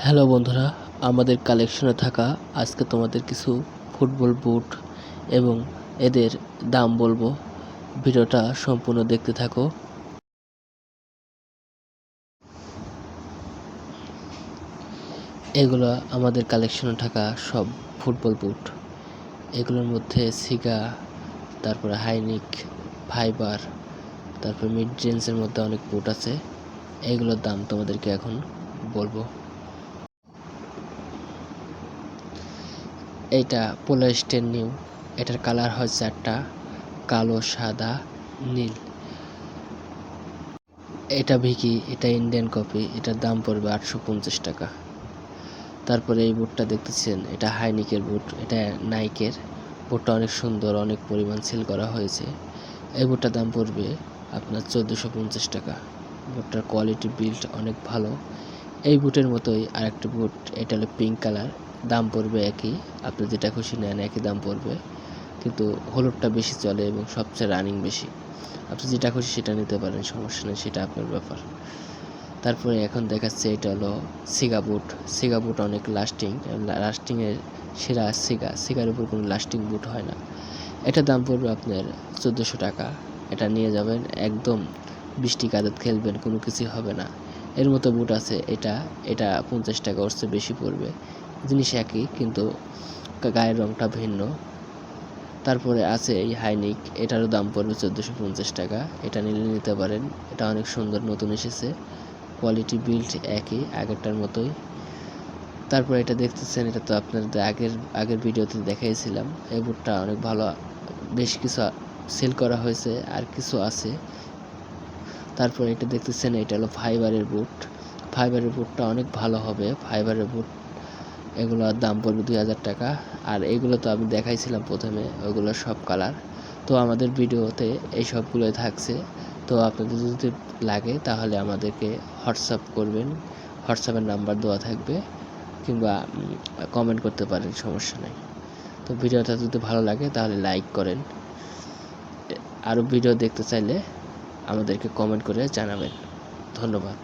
Hello বন্ধুরা, আমাদের কালেকশনে থাকা আজকে তোমাদের কিছু ফুটবল বুট এবং এদের দাম বলব। ভিডিওটা সম্পূর্ণ দেখতে থাকো। এগুলো আমাদের কালেকশনে থাকা সব ফুটবল বুট এগুলোর মধ্যে সিগা তারপরে হাইনিক ফাইবার তারপরে মিড রেঞ্জের মধ্যে অনেক বুট আছে। এগুলোর দাম তোমাদেরকে এখন বলব। এইটা পোলার স্টেন নিউ। এটার কালার হয় চারটা কালো, সাদা, নীল। এটা ভিকি, এটা ইন্ডিয়ান কপি। এটার দাম পড়বে আটশো পঞ্চাশ টাকা। তারপরে এই বুটটা দেখতেছেন, এটা হাইনিকের বুট, এটা নাইকের। বুটটা অনেক সুন্দর, অনেক পরিমাণ সেল করা হয়েছে। এই বুটটার দাম পড়বে আপনার চোদ্দোশো পঞ্চাশ টাকা। বুটটার কোয়ালিটি বিল্ড অনেক ভালো। এই বুটের মতোই আরেকটা বুট, এটা হলো পিঙ্ক কালার। দাম পড়বে একই, আপনি যেটা খুশি নেন একই দাম পড়বে, কিন্তু হলুদটা বেশি চলে এবং সবচেয়ে রানিং বেশি। আপনি যেটা খুশি সেটা নিতে পারেন, সমস্যা নেই, সেটা আপনার ব্যাপার। তারপরে এখন দেখাচ্ছে এটা হলো সিগা বুট সিগা বুট অনেক লাস্টিং লাস্টিংয়ের সেরা সিগা সিগার উপর কোনো লাস্টিং বুট হয় না। এটা দাম পড়বে আপনার চোদ্দোশো টাকা। এটা নিয়ে যাবেন একদম বৃষ্টি কাদাত খেলবেন, কোনো কিছুই হবে না। এর মতো বুট আছে, এটা এটা পঞ্চাশ টাকা ওর বেশি পড়বে। জিনিস একই, কিন্তু গায়ের রঙটা ভিন্ন। তারপরে আছে এই হাইনিক, এটারও দাম পড়বে চোদ্দোশো পঞ্চাশ টাকা। এটা নিলে নিতে পারেন। এটা অনেক সুন্দর, নতুন এসেছে। কোয়ালিটি বিল্ড একই, আগেরটার মতোই। তারপর এটা দেখতেছেন, এটা তো আপনাদের আগের আগের ভিডিওতে দেখাইছিলাম। এই বুটটা অনেক ভালো, বেশ কিছু সেল করা হয়েছে, আর কিছু আছে। তারপর এটা দেখতেছেন, এটা হলো ফাইবারের বুট। ফাইবারের বুটটা অনেক ভালো হবে। ফাইবারের বুট এগুলোর দাম পড়বে দুই হাজার টাকা। আর এগুলো তো আমি দেখাইছিলাম প্রথমে, ওগুলো সব কালার তো আমাদের ভিডিওতে এই সবগুলোই থাকছে। তো আপনাদের যদি লাগে তাহলে আমাদেরকে হোয়াটসঅ্যাপ করবেন। হোয়াটসঅ্যাপের নাম্বার দেওয়া থাকবে কিংবা কমেন্ট করতে পারেন, সমস্যা নেই। তো ভিডিওটা যদি ভালো লাগে তাহলে লাইক করেন। আরও ভিডিও দেখতে চাইলে আমাদেরকে কমেন্ট করে জানাবেন। ধন্যবাদ।